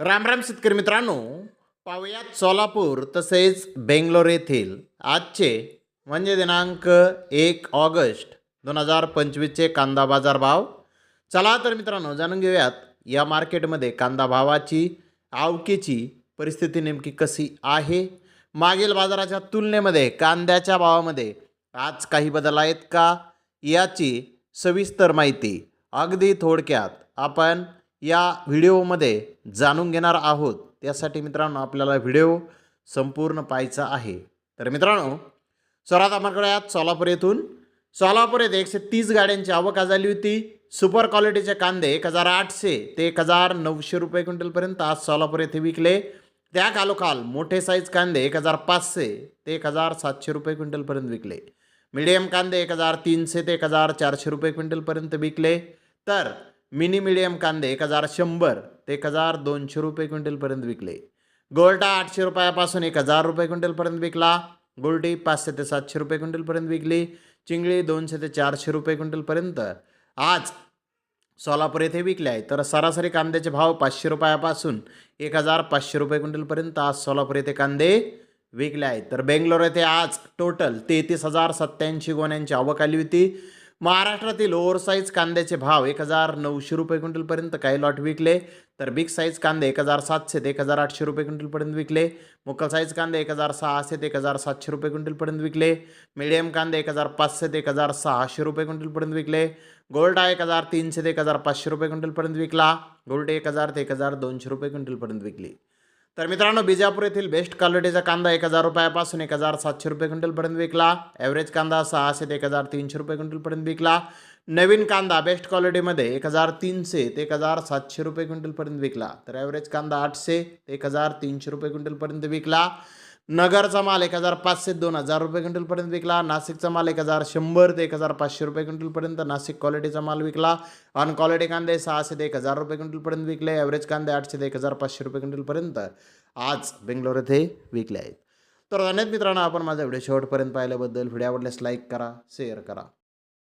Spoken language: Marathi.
रामराम शेतकरी मित्रांनो पाहुयात सोलापूर तसेच बेंगलोर येथील आजचे म्हणजे दिनांक एक ऑगस्ट दोन हजार पंचवीसचे कांदा बाजार भाव चला तर मित्रांनो जाणून घेऊयात या मार्केटमध्ये कांदा भावाची आवकेची परिस्थिती नेमकी कशी आहे? मागील बाजाराच्या तुलनेमध्ये कांद्याच्या भावामध्ये आज काही बदल आहेत का? याची सविस्तर माहिती अगदी थोडक्यात आपण या व्हिडिओमध्ये जाणून घेणार आहोत. त्यासाठी मित्रांनो आपल्याला व्हिडिओ संपूर्ण पाहायचा आहे. तर मित्रांनो सर्वात आम्हाकडे करूयात सोलापूर येथून. सोलापूर येथे एकशे तीस गाड्यांची आवक आज झाली होती. सुपर क्वालिटीचे कांदे एक हजार आठशे ते एक हजार नऊशे रुपये क्विंटलपर्यंत आज सोलापूर येथे विकले. त्या खालोखाल मोठे साईज कांदे एक हजार पाचशे ते एक हजार सातशे रुपये क्विंटलपर्यंत विकले. मिडियम कांदे एक हजार तीनशे ते एक हजार चारशे रुपये क्विंटलपर्यंत विकले. तर मिनी मिडियम कांदे एक हजार शंभर ते एक हजार दोनशे रुपये क्विंटलपर्यंत विकले. गोल्टा आठशे रुपयापासून एक हजार रुपये क्विंटलपर्यंत विकला. गोल्टी पाचशे ते सातशे रुपये क्विंटलपर्यंत विकली. चिंगळी दोनशे ते चारशे रुपये क्विंटलपर्यंत आज सोलापूर येथे विकले आहे. तर सरासरी कांद्याचे भाव पाचशे रुपयापासून एक हजार पाचशे रुपये क्विंटलपर्यंत आज सोलापूर येथे कांदे विकले आहेत. तर बेंगलोर येथे आज टोटल तेहतीस हजार सत्त्याऐंशी गोण्यांची आवक आली होती. महाराष्ट्रातील ओव्हरसाईज कांद्याचे भाव एक हजार नऊशे रुपये क्विंटलपर्यंत काही लॉट विकले तर बिग साईज कांदे एक हजार सातशे ते एक हजार आठशे रुपये क्विंटलपर्यंत विकले मुकल साईज कांदे एक हजार सहाशे ते एक हजार सातशे रुपये क्विंटलपर्यंत विकले मिडियम कांदे एक हजार पाचशे ते एक हजार सहाशे रुपये क्विंटलपर्यंत विकले गोल्डा एक हजार तीनशे ते एक हजार पाचशे रुपये क्विंटलपर्यंत विकला गोल्ड एक हजार ते एक हजार दोनशे रुपये क्विंटलपर्यंत विकली तर मित्रांनो बिजापूर येथील बेस्ट क्वालिटीचा कांदा एक हजार रुपयापासून एक हजार सातशे रुपये क्विंटलपर्यंत विकला. ॲव्हरेज कांदा सहाशे ते एक हजार तीनशे रुपये क्विंटलपर्यंत विकला. नवीन कांदा बेस्ट क्वालिटीमध्ये एक हजार तीनशे ते एक हजार सातशे रुपये क्विंटलपर्यंत विकला. तर ॲव्हरेज कांदा आठशे ते एक हजार तीनशे रुपये क्विंटलपर्यंत विकला. नगरचा माल एक हजार पाचशे दोन हजार रुपये क्विंटलपर्यंत विकला. नाशिकचा माल एक हजार शंभर ते एक हजार पाचशे रुपये क्विंटलपर्यंत. नाशिक क्वालिटीचा माल विकला. अन क्वालिटी कांदे सहाशे ते एक हजार रुपये क्विंटलपर्यंत विकले. ॲव्हरेज कांदे आठशे ते एक हजार पाचशे रुपये क्विंटलपर्यंत आज बेंगलोर येथे विकले आहेत. तर धन्यवाद मित्रांनो आपण माझा व्हिडिओ शेवटपर्यंत पाहिल्याबद्दल. व्हिडिओ आवडल्यास लाईक करा शेअर करा.